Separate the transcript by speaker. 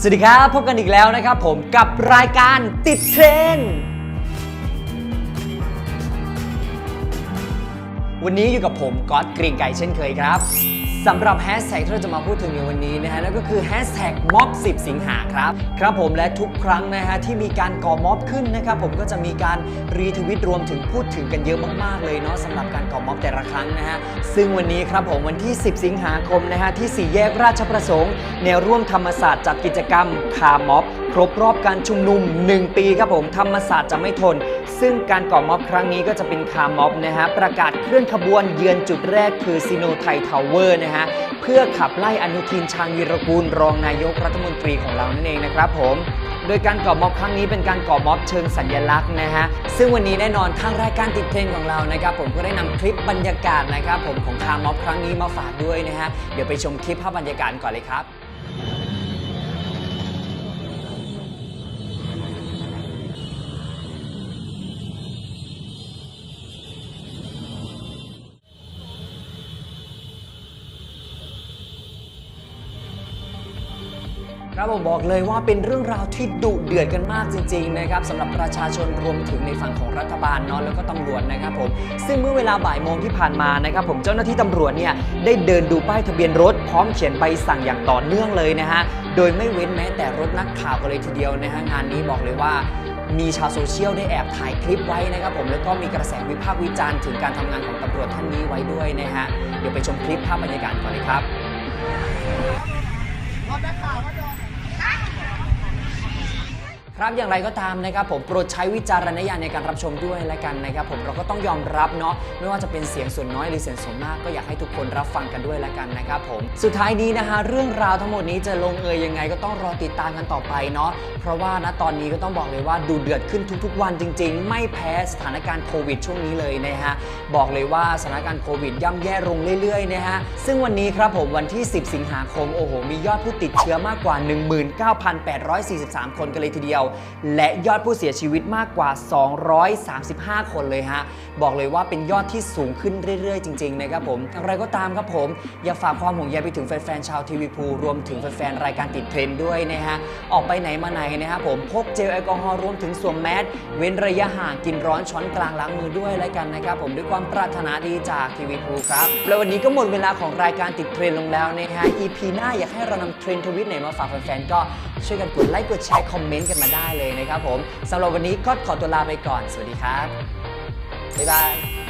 Speaker 1: สวัสดีครับ พบกันอีกแล้วนะครับผมกับรายการติดเทรนด์ วันนี้อยู่กับผมก๊อตกรีนไก่เช่นเคยครับสำหรับแฮชแท็กที่เราจะมาพูดถึงในวันนี้นะฮะนั่นก็คือแฮชแท็กม็อบ10 สิงหาครับ ครับผมและทุกครั้งนะฮะที่มีการก่อม็อบขึ้นนะครับผมก็จะมีการรีทวิตรวมถึงพูดถึงกันเยอะมากๆเลยเนาะสำหรับการก่อม็อบแต่ละครั้งนะฮะซึ่งวันนี้ครับผมวันที่ 10 สิงหาคมนะฮะที่สี่แยกราชประสงค์ แนวร่วมธรรมศาสตร์จัดกิจกรรมคาร์ม็อบ ครบรอบการชุมนุม 1 ปีครับผมธรรมศาสตร์จะไม่ทน ซึ่งการก่อม็อบครั้งนี้ก็จะเป็นคาร์ม็อบนะฮะประกาศเคลื่อนขบวนเยือนจุดแรกคือซีโนไททาวเวอร์นะฮะเพื่อขับไล่อนุทินชาญวีรกูล รองนายกรัฐมนตรีของเรานั่นเองนะครับผมโดยการก่อม็อบครั้งนี้เป็นการก่อม็อบเชิงสัญลักษณ์นะฮะ ซึ่งวันนี้แน่นอนทางรายการติดเทรนของเรานะครับ ผมก็ได้นำคลิปบรรยากาศนะครับ ผมของคาร์ม็อบครั้งนี้มาฝากด้วยนะฮะ เดี๋ยวไปชมคลิปภาพบรรยากาศก่อนเลยครับ ครับผมบอกเลยว่าเป็นเรื่องราวที่ดุเดือดกันมากจริงๆนะครับสำหรับประชาชนรวมถึงในฝั่งของรัฐบาลเนาะแล้วก็ตำรวจนะครับผมซึ่งเมื่อเวลาบ่ายโมงที่ผ่านมานะครับผมเจ้าหน้าที่ตำรวจเนี่ยได้เดินดูป้ายทะเบียนรถพร้อมเขียนใบสั่งอย่างต่อเนื่องเลยนะฮะโดยไม่เว้นแม้แต่รถนักข่าวกันเลยทีเดียวนะฮะงานนี้บอกเลยว่ามีชาวโซเชียลได้แอบถ่ายคลิปไว้นะครับผมแล้วก็มีกระแสวิพากษ์วิจารณ์ถึงการทำงานของตำรวจท่านนี้ไว้ด้วยนะฮะเดี๋ยวไปชมคลิปภาพบรรยากาศก่อนเลยครับ ครับอย่างไรก็ตามนะครับผมโปรดใช้วิจารณญาณในการรับชมด้วยและกันนะครับผมเราก็ต้องยอมรับเนาะไม่ว่าจะเป็นเสียงส่วนน้อยหรือเสียงส่วนมากก็อยากให้ทุกคนรับฟังกันด้วยและกันนะครับผมสุดท้ายนี้นะฮะเรื่องราวทั้งหมดนี้จะลงเอยยังไงก็ต้องรอติดตามกันต่อไปเนาะเพราะว่าณตอนนี้ก็ต้องบอกเลยว่าดูเดือดขึ้นทุก ๆ วันจริง ๆ ไม่แพ้สถานการณ์โควิดช่วงนี้เลยนะฮะบอกเลยว่าสถานการณ์โควิดย่ำแย่ลงเรื่อยๆนะฮะซึ่งวันนี้ครับผมวันที่ 10 สิงหาคมโอ้โหมียอดผู้ติดเชื้อมากกว่า 19,843 คนกันเลยทีเดียวและยอดผู้เสียชีวิตมากกว่า 235 คนเลยฮะ บอกเลยว่าเป็นยอดที่สูงขึ้นเรื่อย ๆ จริง ๆ นะครับผมอย่างไรก็ตามครับผม อย่าฝากความห่วงใยไปถึงแฟน ๆ ชาวทีวีพูรวมถึงแฟน ๆ รายการติดเทรนด์ด้วยนะฮะ ออกไปไหนมาไหนนะครับผม พกเจลแอลกอฮอล์รวมถึงสวมแมสเว้นระยะห่างกินร้อนช้อนกลางล้างมือด้วยแล้วกันนะครับผมด้วยความปรารถนาดีจากทีวีพูครับ แล้ววันนี้ก็หมดเวลาของรายการติดเทรนด์ลงแล้วนะฮะ EP หน้าอยากให้เรานำเทรนด์ทวิตไหนมาฝากแฟนๆก็ ช่วยกันกดไลค์กดแชร์คอมเมนต์กันมาได้เลยนะครับผมสำหรับวันนี้ก็ขอตัวลาไปก่อน สวัสดีครับบ๊ายบาย